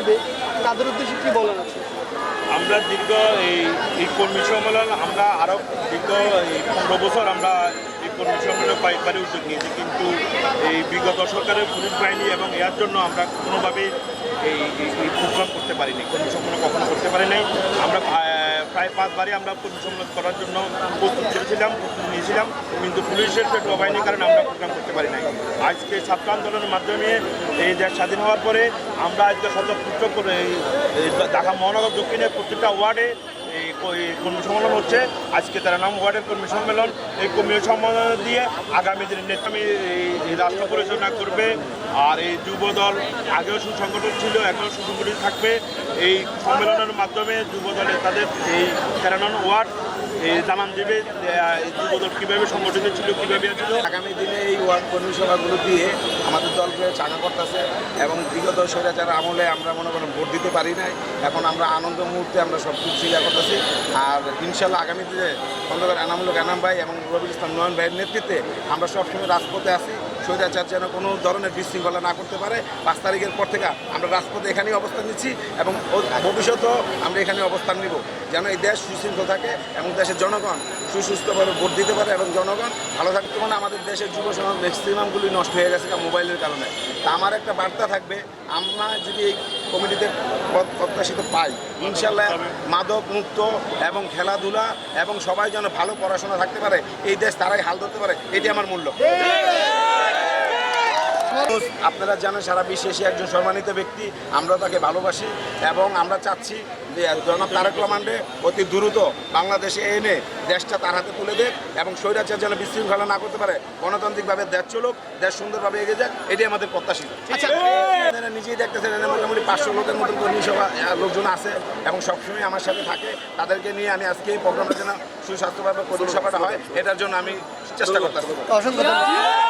হিসেবে তাদের উদ্দেশ্যে কি বলার আছে আমরা দীর্ঘ এই এই কর্মী সম্মেলন, আমরা আরও দীর্ঘ এই পনেরো বছর আমরা এই কর্মী সম্মেলনে কয়েকবারই উদ্যোগ নিয়েছি। কিন্তু এই বিগত সরকারের পুলিশ বাহিনী এবং এর জন্য আমরা কোনোভাবেই এই, এই- প্রোগ্রাম করতে পারিনি কর্মী সম্মেলন কখনো করতে পারি নাই আমরা প্রায় পাঁচবারই আমরা কর্মী সম্মেলন করার জন্য প্রস্তুত ছিলাম, প্রস্তুত নিয়েছিলাম, কিন্তু পুলিশের পেট্রো বাহিনীর কারণে আমরা প্রোগ্রাম করতে পারি নাই। আজকে ছাত্র আন্দোলনের মাধ্যমে এই দেশ স্বাধীন হওয়ার পরে আমরা আজকে স্বতঃস্ফূর্ত করে ঢাকা মহানগর দক্ষিণের প্রত্যেকটা ওয়ার্ডে এই কর্মী সম্মেলন হচ্ছে। আজকে তেরো নাম ওয়ার্ডের কর্মী সম্মেলন। এই কর্মী সম্মেলন দিয়ে আগামী দিনে নেতামী এই রাষ্ট্র পরিচালনা করবে আর এই যুব দল আগেও সুসংগঠন ছিল, এখনও সুসংগঠিত থাকবে। এই সম্মেলনের মাধ্যমে যুব দলের তাদের এই তেরো নম্বর ওয়ার্ড জানান দেবে যুব দল কীভাবে সংগঠিত ছিল, কীভাবে ছিল আগামী দিনে এই ওয়ার্ড কর্মী সভাগুলো দিয়ে আমাদের দলকে চাঙা করতেছে এবং বিগত স্বৈরাচার আমলে আমরা মনে করেন ভোট দিতে পারি নাই। এখন আমরা আনন্দ মুহূর্তে আমরা সব কিছু স্বীকার করতেছি। আর ইনশাল্লাহ আগামী দিনে খন্দকার এনামুল এনাম ভাই এবং রবির ইসলাম নয়ন ভাইয়ের নেতৃত্বে আমরা সবসময় রাজপথে আছি। স্বৈরাচার যেন কোনো ধরনের বিশৃঙ্খলা না করতে পারে। পাঁচ তারিখের পর থেকে আমরা রাজপথে এখানেই অবস্থান নিচ্ছি এবং ভবিষ্যতেও আমরা এখানে অবস্থান নিব। যেন এই দেশ সুশৃঙ্খল থাকে এবং দেশের জনগণ সুসুস্থভাবে ভোট দিতে পারে এবং জনগণ ভালো থাকতে মানে আমাদের দেশের যুব সমাজ ম্যাক্সিমামগুলি নষ্ট হয়ে গেছে মোবাইলের কারণে। তা আমার একটা বার্তা থাকবে, আমরা যদি এই কমিটিতে প্রত্যাশিত পাই, ইনশাল্লাহ মাদক মুক্ত এবং খেলাধুলা এবং সবাই যেন ভালো পড়াশোনা থাকতে পারে, এই দেশ তারাই হাল ধরতে পারে, এটি আমার মূল্য আপনারা জানেন সারা বিশ্বে সে একজন সম্মানিত ব্যক্তি আমরা তাকে ভালোবাসি এবং আমরা চাচ্ছি যে জনাব তারেক রহমানরে অতি দ্রুত বাংলাদেশে এনে দেশটা তার হাতে তুলে দেয় এবং স্বৈরাচার যেন বিশৃঙ্খলা না করতে পারে গণতান্ত্রিকভাবে দেশ চলুক দেশ সুন্দরভাবে এগিয়ে যাক এটি আমাদের প্রত্যাশিত আচ্ছা। আপনারা নিজেই দেখতেছেন এখানে মোটামুটি পাঁচশো লোকের মতন কর্মী সভা লোকজন আছে এবং সবসময় আমার সাথে থাকে। তাদেরকে নিয়ে আমি আজকে এই প্রোগ্রামের জন্য সুস্বাস্থ্যভাবে কর্মী সভাটা হয় এটার জন্য আমি চেষ্টা করতেছি অসংখ্য ধন্যবাদ।